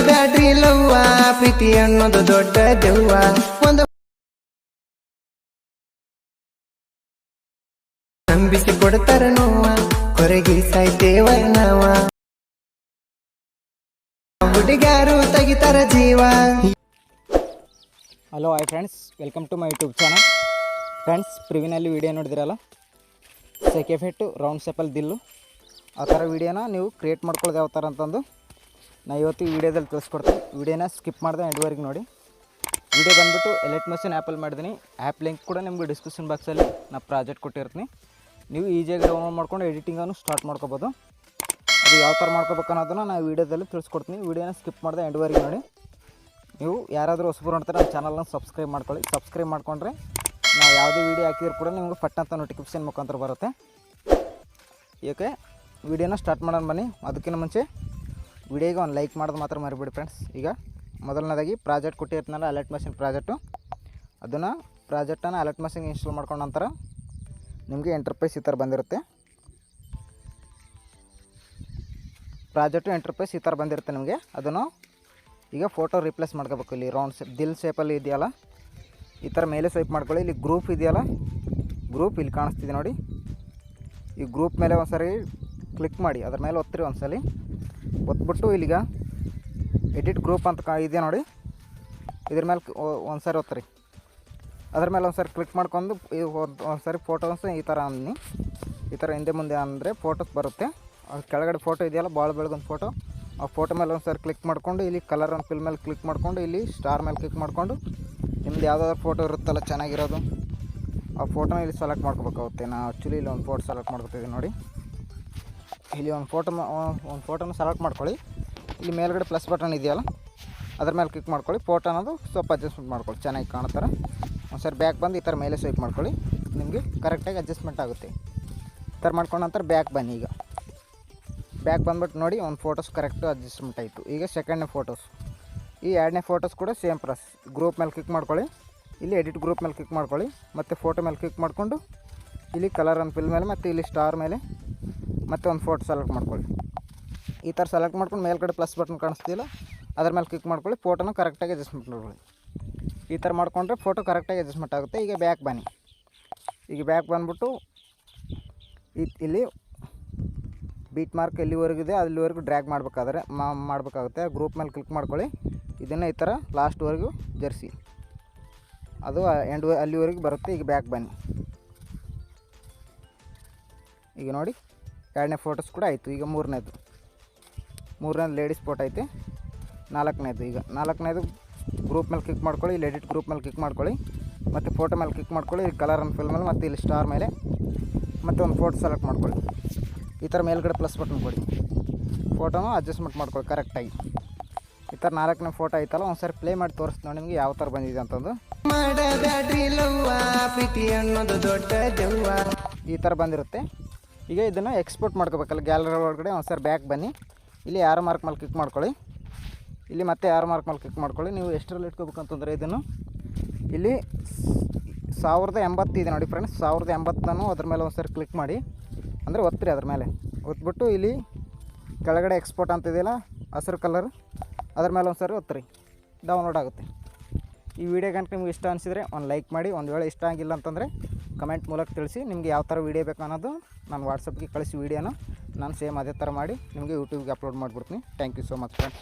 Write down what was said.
ಮಾಡಬ್ಯಾಡ್ರಿ ಲವ್ವ, ಪ್ರೀತಿ ಅನ್ನೋದು ದೊಡ್ಡ ದೆವ್ವ. ಒಂದು ನಂಬಿಸಿ ಕೊಡ್ತಾರ ನೋವ ಸಾಯ್ತೇವ ಹುಡುಗಾರು ತೆಗಿತಾರ ಜೀವ. Hello hi friends welcome to my YouTube channel friends ಪ್ರಿವಿನಲ್ಲಿ video ನೋಡಿದಿರಲ್ಲ? ಸೆಕೆಫೆಟ್ಟು ರೌಂಡ್ ಸೆಪಲ್ ದಿಲ್ಲು. ಆ ಥರ ವಿಡಿಯೋನ ನೀವು ಕ್ರಿಯೇಟ್ ಮಾಡ್ಕೊಳ್ಳೋದು ಯಾವ ಥರ ಅಂತಂದು ನಾ ಇವತ್ತು ಈ ವಿಡಿಯೋದಲ್ಲಿ ತಿಳಿಸ್ಕೊಡ್ತೀನಿ ವಿಡಿಯೋನ ಸ್ಕಿಪ್ ಮಾಡಿದೆ ಎಂಡ್ವರೆಗೆ ನೋಡಿ. ವಿಡಿಯೋ ಬಂದುಬಿಟ್ಟು ಎಲೆಟ್ ಮಷಿನ್ ಆ್ಯಪಲ್ಲಿ ಮಾಡಿದ್ದೀನಿ. ಆ್ಯಪ್ ಲಿಂಕ್ ಕೂಡ ನಿಮಗೆ ಡಿಸ್ಕ್ರಿಪ್ಷನ್ ಬಾಕ್ಸಲ್ಲಿ ನಾ ಪ್ರಾಜೆಕ್ಟ್ ಕೊಟ್ಟಿರ್ತೀನಿ. ನೀವು ಈಜಿಯಾಗಿ ಡೌನ್ಲೋಡ್ ಮಾಡ್ಕೊಂಡು ಎಡಿಟಿಂಗನ್ನು ಸ್ಟಾರ್ಟ್ ಮಾಡ್ಕೋಬೋದು. ಅದು ಯಾವ ಥರ ಮಾಡ್ಕೋಬೇಕು ಅನ್ನೋದನ್ನು ನಾನು ವೀಡಿಯೋದಲ್ಲಿ ತಿಳಿಸ್ಕೊಡ್ತೀನಿ ವೀಡಿಯೋನ ಸ್ಕಿಪ್ ಮಾಡಿದೆ ಎಂಡ್ವರೆಗೆ ನೋಡಿ. ನೀವು ಯಾರಾದರೂ ಹೊಸಬರು ನೋಡ್ತಾರೆ, ನಮ್ಮ ಚಾನಲ್ನ ಸಬ್ಸ್ಕ್ರೈಬ್ ಮಾಡ್ಕೊಳ್ಳಿ. ಸಬ್ಸ್ಕ್ರೈಬ್ ಮಾಡ್ಕೊಂಡ್ರೆ ನಾವು ಯಾವುದೇ ವೀಡಿಯೋ ಹಾಕಿದ್ರು ಕೂಡ ನಿಮಗೆ ಪಟ್ಟಂಥ ನೋಟಿಫಿಕೇಷನ್ ಮುಖಾಂತರ ಬರುತ್ತೆ. ಏಕೆ ವೀಡಿಯೋನ ಸ್ಟಾರ್ಟ್ ಮಾಡೋಣ ಬನ್ನಿ. ಅದಕ್ಕಿಂತ ಮುಂಚೆ ವಿಡಿಯೋಗೆ ಒಂದು ಲೈಕ್ ಮಾಡೋದು ಮಾತ್ರ ಮರಿಬಿಡಿ ಫ್ರೆಂಡ್ಸ್ ಈಗ ಮೊದಲನೇದಾಗಿ ಪ್ರಾಜೆಕ್ಟ್ ಕೊಟ್ಟಿರ್ತೀನಲ್ಲ ಅಲರ್ಟ್ ಮಷಿನ್ ಪ್ರಾಜೆಕ್ಟು. ಅದನ್ನು ಪ್ರಾಜೆಕ್ಟನ್ನು ಅಲರ್ಟ್ ಮಷಿನ್ ಇನ್ಸ್ಟಾಲ್ ಮಾಡ್ಕೊಂಡ ನಂತರ ನಿಮಗೆ ಎಂಟರ್ಪ್ರೈಸ್ ಈ ಥರ ಬಂದಿರುತ್ತೆ. ಪ್ರಾಜೆಕ್ಟು ಎಂಟರ್ಪ್ರೈಸ್ ಈ ಥರ ಬಂದಿರುತ್ತೆ ನಿಮಗೆ. ಅದನ್ನು ಈಗ ಫೋಟೋ ರಿಪ್ಲೇಸ್ ಮಾಡ್ಕೋಬೇಕು ಇಲ್ಲಿ ರೌಂಡ್ ಶೇಪ್ ದಿಲ್ ಶೇಪಲ್ಲಿ ಇದೆಯಲ್ಲ? ಈ ಥರ ಮೇಲೆ ಸ್ವೈಪ್ ಮಾಡ್ಕೊಳ್ಳಿ. ಇಲ್ಲಿ ಗ್ರೂಪ್ ಇದೆಯಲ್ಲ? ಗ್ರೂಪ್ ಇಲ್ಲಿ ಕಾಣಿಸ್ತಿದೆ ನೋಡಿ. ಈ ಗ್ರೂಪ್ ಮೇಲೆ ಒಂದ್ಸರಿ ಕ್ಲಿಕ್ ಮಾಡಿ. ಅದ್ರ ಮೇಲೆ ಒತ್ತಿರಿ ಒಂದ್ಸಲಿ. ಒತ್ಬಿಟ್ಟು ಇಲ್ಲಿಗ ಎಡಿಟ್ ಗ್ರೂಪ್ ಅಂತ ಇದೆ ನೋಡಿ. ಇದ್ರ ಮೇಲೆ ಒಂದ್ಸರಿ ಒತ್ತಿರಿ ಅದ್ರ ಮೇಲೆ ಒಂದ್ಸರಿ ಕ್ಲಿಕ್ ಮಾಡ್ಕೊಂಡು ಈ ಸಾರಿ ಫೋಟೋಸ್ ಈ ಥರ ಅನ್ನಿ. ಈ ಥರ ಹಿಂದೆ ಮುಂದೆ ಅಂದರೆ ಫೋಟೋಸ್ ಬರುತ್ತೆ. ಕೆಳಗಡೆ ಫೋಟೋ ಇದೆಯಲ್ಲ ಭಾಳ ಬೆಳಗೊಂದು ಫೋಟೋ ಆ ಫೋಟೋ ಮೇಲೆ ಒಂದು ಸರಿ ಕ್ಲಿಕ್ ಮಾಡ್ಕೊಂಡು ಇಲ್ಲಿ ಕಲರ್ ಒಂದು ಫಿಲ್ ಮೇಲೆ ಕ್ಲಿಕ್ ಮಾಡ್ಕೊಂಡು ಇಲ್ಲಿ ಸ್ಟಾರ್ ಮೇಲೆ ಕ್ಲಿಕ್ ಮಾಡಿಕೊಂಡು ನಿಮ್ದು ಯಾವುದಾದ್ರು ಫೋಟೋ ಇರುತ್ತಲ್ಲ ಚೆನ್ನಾಗಿರೋದು, ಆ ಫೋಟೋನ ಇಲ್ಲಿ ಸೆಲೆಕ್ಟ್ ಮಾಡ್ಕೋಬೇಕಾಗುತ್ತೆ. ನಾನು ಆ್ಯಕ್ಚುಲಿ ಇಲ್ಲಿ ಒಂದು ಫೋಟೋ ಸೆಲೆಕ್ಟ್ ಮಾಡ್ಕೊತಿದ್ದೀನಿ ನೋಡಿ. ಇಲ್ಲಿ ಒಂದು ಫೋಟೋ ಒಂದು ಫೋಟೋನ ಸೆಲೆಕ್ಟ್ ಮಾಡ್ಕೊಳ್ಳಿ. ಇಲ್ಲಿ ಮೇಲ್ಗಡೆ ಪ್ಲಸ್ ಬಟನ್ ಇದೆಯಲ್ಲ, ಅದ್ರ ಮೇಲೆ ಕ್ಲಿಕ್ ಮಾಡ್ಕೊಳ್ಳಿ. ಫೋಟೋ ಅನ್ನೋದು ಸ್ವಲ್ಪ ಅಡ್ಜಸ್ಟ್ಮೆಂಟ್ ಮಾಡ್ಕೊಳ್ಳಿ. ಚೆನ್ನಾಗಿ ಕಾಣ್ತಾರೆ. ಒಂದು ಸರಿ ಬ್ಯಾಕ್ ಬಂದು ಈ ಥರ ಮೇಲೆ ಸ್ವೈಪ್ ಮಾಡ್ಕೊಳ್ಳಿ. ನಿಮಗೆ ಕರೆಕ್ಟಾಗಿ ಅಡ್ಜಸ್ಟ್ಮೆಂಟ್ ಆಗುತ್ತೆ. ಈ ಥರ ಮಾಡ್ಕೊಂಡ ನಂತರ ಬ್ಯಾಕ್ ಬನ್ನಿ ಈಗ. ಬ್ಯಾಕ್ ಬಂದ್ಬಿಟ್ಟು ನೋಡಿ ಒಂದು ಫೋಟೋಸ್ ಕರೆಕ್ಟು ಅಡ್ಜಸ್ಟ್ಮೆಂಟ್ ಆಯಿತು. ಈಗ ಸೆಕೆಂಡ್ನೇ ಫೋಟೋಸ್ ಈ ಎರಡನೇ ಫೋಟೋಸ್ ಕೂಡ ಸೇಮ್ ಪ್ರಸ್ ಗ್ರೂಪ್ ಮೇಲೆ ಕ್ಲಿಕ್ ಮಾಡ್ಕೊಳ್ಳಿ. ಇಲ್ಲಿ ಎಡಿಟ್ ಗ್ರೂಪ್ ಮೇಲೆ ಕ್ಲಿಕ್ ಮಾಡ್ಕೊಳ್ಳಿ. ಮತ್ತು ಫೋಟೋ ಮೇಲೆ ಕ್ಲಿಕ್ ಮಾಡಿಕೊಂಡು, ಇಲ್ಲಿ ಕಲರ್ ಅನ್ನು ಫಿಲ್ ಮೇಲೆ, ಮತ್ತು ಇಲ್ಲಿ ಸ್ಟಾರ್ ಮೇಲೆ ಮತ್ತೆ ಒಂದು ಫೋಟೋ ಸೆಲೆಕ್ಟ್ ಮಾಡ್ಕೊಳ್ಳಿ. ಈ ಥರ ಸೆಲೆಕ್ಟ್ ಮಾಡ್ಕೊಂಡು ಮೇಲ್ಗಡೆ ಪ್ಲಸ್ ಬಟನ್ ಕಾಣಿಸ್ತಿಲ್ಲ, ಅದ್ರ ಮೇಲೆ ಕ್ಲಿಕ್ ಮಾಡ್ಕೊಳ್ಳಿ ಫೋಟೋನ ಕರೆಕ್ಟಾಗಿ ಅಡ್ಜಸ್ಟ್ಮೆಂಟ್ ಮಾಡ್ಕೊಳ್ಳಿ. ಈ ಥರ ಮಾಡ್ಕೊಂಡ್ರೆ ಫೋಟೋ ಕರೆಕ್ಟಾಗಿ ಅಡ್ಜಸ್ಟ್ಮೆಂಟ್ ಆಗುತ್ತೆ. ಈಗ ಬ್ಯಾಕ್ ಬನ್ನಿ. ಈಗ ಬ್ಯಾಕ್ ಬಂದ್ಬಿಟ್ಟು ಇಲ್ಲಿ ಬೀಟ್ ಮಾರ್ಕ್ ಎಲ್ಲಿವರೆಗಿದೆ ಅಲ್ಲಿವರೆಗೂ ಡ್ರ್ಯಾಗ್ ಮಾಡಬೇಕಾದ್ರೆ ಮಾಡಬೇಕಾಗುತ್ತೆ. ಗ್ರೂಪ್ ಮೇಲೆ ಕ್ಲಿಕ್ ಮಾಡ್ಕೊಳ್ಳಿ. ಇದನ್ನು ಈ ಥರ ಲಾಸ್ಟ್ವರೆಗೂ ಜರ್ಸಿ. ಅದು ಎಂಡ್ ಅಲ್ಲಿವರೆಗೂ ಬರುತ್ತೆ. ಈಗ ಬ್ಯಾಕ್ ಬನ್ನಿ. ಈಗ ನೋಡಿ. ಎರಡನೇ ಫೋಟೋಸ್ ಕೂಡ ಆಯಿತು. ಈಗ ಮೂರನೇದು. ಮೂರನೇದು ಲೇಡೀಸ್ ಫೋಟೋ ಐತೆ. ನಾಲ್ಕನೇದು ಈಗ. ನಾಲ್ಕನೇದು ಗ್ರೂಪ್ ಮೇಲೆ ಕ್ಲಿಕ್ ಮಾಡ್ಕೊಳ್ಳಿ ಇಲ್ಲಿ ಎಡಿಟ್ ಗ್ರೂಪ್ ಮೇಲೆ ಕ್ಲಿಕ್ ಮಾಡ್ಕೊಳ್ಳಿ ಮತ್ತು ಫೋಟೋ ಮೇಲೆ ಕ್ಲಿಕ್ ಮಾಡ್ಕೊಳ್ಳಿ ಇಲ್ಲಿ ಕಲರ್ ಅನ್ನು ಫಿಲ್ ಮೇಲೆ ಮತ್ತು ಇಲ್ಲಿ ಸ್ಟಾರ್ ಮೇಲೆ ಮತ್ತು ಒಂದು ಫೋಟೋ ಸೆಲೆಕ್ಟ್ ಮಾಡ್ಕೊಳ್ಳಿ. ಈ ಥರ ಮೇಲ್ಗಡೆ ಪ್ಲಸ್ ಬಟನ್ ಕೊಡಿ. ಫೋಟೋನು ಅಡ್ಜಸ್ಟ್ಮೆಂಟ್ ಮಾಡ್ಕೊಳ್ಳಿ ಕರೆಕ್ಟಾಗಿ ಈ ಥರ ನಾಲ್ಕನೇ ಫೋಟೋ ಐತಲ್ಲ ಒಂದ್ಸರಿ ಪ್ಲೇ ಮಾಡಿ ತೋರಿಸ್ತೀನಿ ನೋಡಿ ನಿಮಗೆ ಯಾವ ಥರ ಬಂದಿದೆ ಅಂತಂದು. ಈ ಥರ ಬಂದಿರುತ್ತೆ. ಈಗ ಇದನ್ನು ಎಕ್ಸ್ಪೋರ್ಟ್ ಮಾಡ್ಕೋಬೇಕಲ್ಲ ಗ್ಯಾಲರಿ ಒಳಗಡೆ. ಒಂದ್ಸರಿ ಬ್ಯಾಕ್ ಬನ್ನಿ. ಇಲ್ಲಿ ಯಾರು ಮಾರ್ಕ್ ಮೇಲೆ ಕ್ಲಿಕ್ ಮಾಡ್ಕೊಳ್ಳಿ. ಇಲ್ಲಿ ಮತ್ತೆ ಯಾರು ಮಾರ್ಕ್ ಮೇಲೆ ಕ್ಲಿಕ್ ಮಾಡ್ಕೊಳ್ಳಿ. ನೀವು ಎಷ್ಟರಲ್ಲಿ ಇಟ್ಕೋಬೇಕಂತಂದರೆ ಇದನ್ನು. ಇಲ್ಲಿ ಸಾವಿರದ ಎಂಬತ್ತು ಇದೆ ನೋಡಿ ಫ್ರೆಂಡ್ಸ್ ಸಾವಿರದ ಎಂಬತ್ತನ್ನು ಅದ್ರ ಮೇಲೆ ಒಂದ್ಸರಿ ಕ್ಲಿಕ್ ಮಾಡಿ. ಅಂದರೆ ಒತ್ತಿರಿ ಅದ್ರ ಮೇಲೆ. ಒತ್ಬಿಟ್ಟು ಇಲ್ಲಿ ಕೆಳಗಡೆ ಎಕ್ಸ್ಪೋರ್ಟ್ ಅಂತ ಇದೆಯಲ್ಲ, ಹಸಿರು ಕಲರ್ ಅದ್ರ ಮೇಲೆ ಒಂದ್ಸರಿ ಒತ್ತಿರಿ. ಡೌನ್ಲೋಡ್ ಆಗುತ್ತೆ. ಈ ವಿಡಿಯೋ ಗಂಟೆ ನಿಮ್ಗೆ ಇಷ್ಟ ಅನಿಸಿದರೆ ಒಂದು ಲೈಕ್ ಮಾಡಿ. ಒಂದು ವೇಳೆ ಇಷ್ಟ ಆಗಿಲ್ಲ ಅಂತಂದರೆ ಕಮೆಂಟ್ ಮೂಲಕ ತಿಳಿಸಿ ನಿಮಗೆ ಯಾವ ಥರ ವೀಡಿಯೋ ಬೇಕು ಅನ್ನೋದು ನಾನು ವಾಟ್ಸಪ್ಗೆ ಕಳಿಸಿ ವೀಡಿಯೋನ. ನಾನು ಸೇಮ್ ಅದೇ ಥರ ಮಾಡಿ ನಿಮಗೆ ಯೂಟ್ಯೂಬ್ಗೆ ಅಪ್ಲೋಡ್ ಮಾಡಿಬಿಡ್ತೀನಿ. Thank you so much friends